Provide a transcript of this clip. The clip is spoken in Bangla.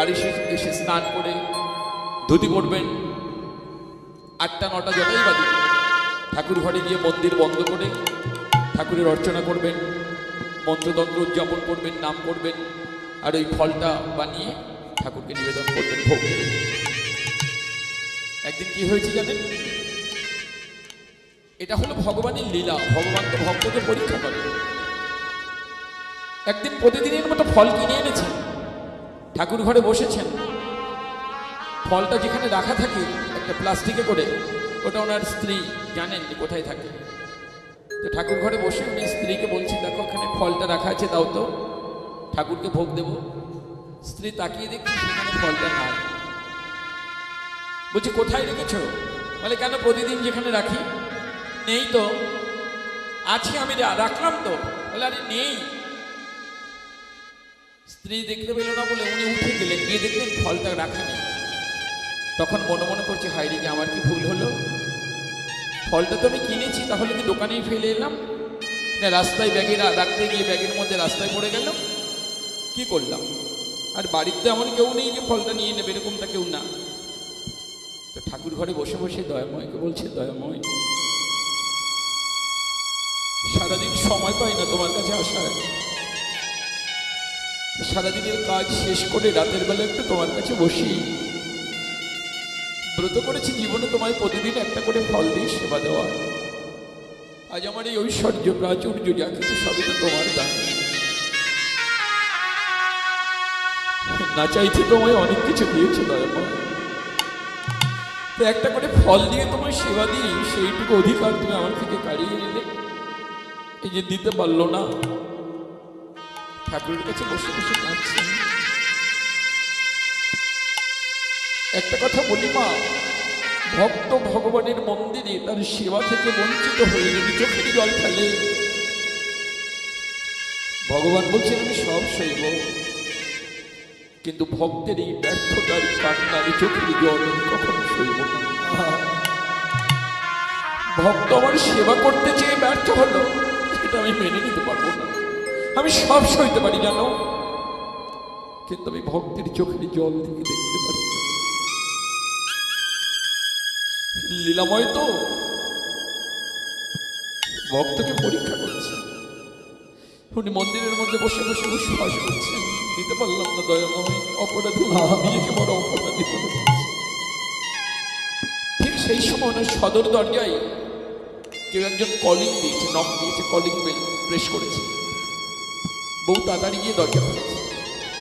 বাড়ি এসে- স্নান করে ধুতি পরবেন। আটটা, নটা যতই বাজে ঠাকুর ঘরে গিয়ে মন্দির বন্ধ করে ঠাকুরের অর্চনা করবেন, মন্ত্রতন্ত্র উদযাপন করবেন, নাম করবেন, আর ওই ফলটা বানিয়ে ঠাকুরকে নিবেদন করবেন, ভোগ। একদিন কি হয়েছে জানেন? এটা হলো ভগবানের লীলা, ভগবান তো ভক্তকে পরীক্ষা করে। একদিন প্রতিদিনের মতো ফল কিনে এনেছেন ঠাকুর ঘরে বসেছেন। ফলটা যেখানে রাখা থাকে, একটা প্লাস্টিকে করে, ওটা ওনার স্ত্রী জানেন যে কোথায় থাকে। তো ঠাকুর ঘরে বসে উনি স্ত্রীকে বলছেন, দেখো ওখানে ফলটা রাখা আছে, দাও তো। ঠাকুরকে ভোগ দেব। স্ত্রী তাকিয়ে দেখছি সেখানে ফলটা নাই। বলছি, কোথায় রেখেছ? বলে, কেন প্রতিদিন যেখানে রাখি? নেই তো। আছে, আমি রাখলাম তো। বলে, আরে, নেই। স্ত্রী দেখতে পেল না বলে উনি উঠে গেলেন। গিয়ে দেখলেন ফলটা রাখা নেই। তখন মনে মনে করছে হাইরি যে আমার কি ভুল হলো? ফলটা তো আমি কিনেছি, তাহলে কি দোকানেই ফেলে এলাম? না, রাস্তায় ব্যাগে রাখতে গিয়ে ব্যাগের মধ্যে রাস্তায় পড়ে গেল। কি করলাম? আর বাড়িতে এমন কেউ নেই যে ফলটা নিয়ে নেবে, এরকমটা কেউ না। তো ঠাকুর ঘরে বসে বসে দয়াময়কে বলছে, দয়াময়, সারাদিন সময় পাই না তোমার কাছে আসার সারাদিনের কাজ শেষ করে রাতের বেলা একটু তোমার কাছে বসি। ব্রত করেছি জীবনে তোমায় প্রতিদিন একটা করে ফল দিয়ে সেবা দেওয়া। আজ আমার এই ঐশ্বর্য প্রাচুর্য যা কিছু সবই তো তোমার দান। না চাইতে তোমায় অনেক কিছু দিয়েছে দয়াময় তো একটা করে ফল দিয়ে তোমায় সেবা দিই, সেইটুকু অধিকার তুমি আমার থেকে কাড়িয়ে নিলে। এই যে দিতে পারল না ঠাকুরের কাছে বসে বসে কাঁদছেন একটা কথা বলি মা, ভক্ত ভগবানের মন্দিরে তার সেবা থেকে বঞ্চিত হয়ে যদি চোখের জল ফেলে। ভগবান বলছেন, আমি সব সইব। কিন্তু ভক্তের এই ব্যর্থতার কান্নার চোখের জল কখনো সইব ভক্ত আমার সেবা করতে চেয়ে ব্যর্থ হলো এটা আমি মেনে নিতে পারব না। আমি সব সইতে পারি জানো কিন্তু আমি ভক্তের চোখের জল থেকে দেখতে পারি। লীলাময় তো ভক্তকে পরীক্ষা করছে। উনি মন্দিরের মধ্যে বসে বসে উচ্ছ্বাস করছেন। দিতে পারলাম না দয়াময় অপরাধী নিজেকে বড় অপরাধী করে। ঠিক সেই সময় ওনার সদর দরজায় কেউ একজন কলিং দিয়েছে নক দিয়েছে কলিং বেল প্রেস করেছে। বউ তাড়াতাড়ি গিয়ে দরজা খুলেছে।